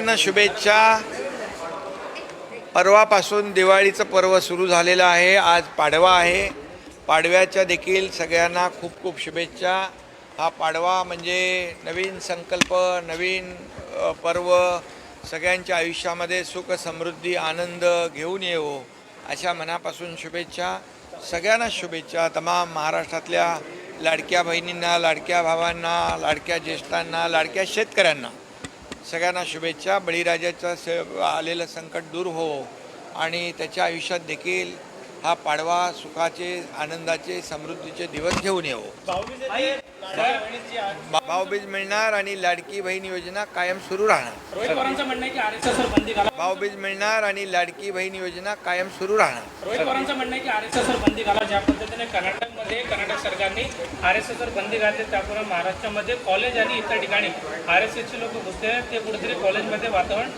सगळ्यांना शुभेच्छा. परवापासून दिवाळीचं पर्व सुरू झालेलं आहे. आज पाडवा आहे. पाडव्याच्या देखील सगळ्यांना खूप खूप शुभेच्छा. हा पाडवा म्हणजे नवीन संकल्प नवीन पर्व सगळ्यांच्या आयुष्यामध्ये सुख समृद्धी आनंद घेऊन येवो अशा मनापासून शुभेच्छा. सगळ्यांना शुभेच्छा. तमाम महाराष्ट्रातल्या लाडक्या बहिणींना लाडक्या भावांना लाडक्या ज्येष्ठांना लाडक्या शेतकऱ्यांना. सगळ्यांना शुभेच्छा. बळीराजाचं स आलेलं संकट दूर हो आणि त्याच्या आयुष्यात देखील हा पाडवा सुखाचे आनंदाचे समृद्धीचे दिवस घेऊन येवो. भा- भाऊबीज मिळणार आणि लाडकी बहीण योजना कायम सुरू राहणार. भाऊबीज मिळणार आणि लाडकी बहीण योजना कायम सुरू राहणार. सरकारने आर एस एसवर बंदी घातली त्यापूर्वी महाराष्ट्रामध्ये कॉलेज आणि इतर ठिकाणी आर एस एसचे लोक घुसले ते कुठेतरी कॉलेजमध्ये वातावरण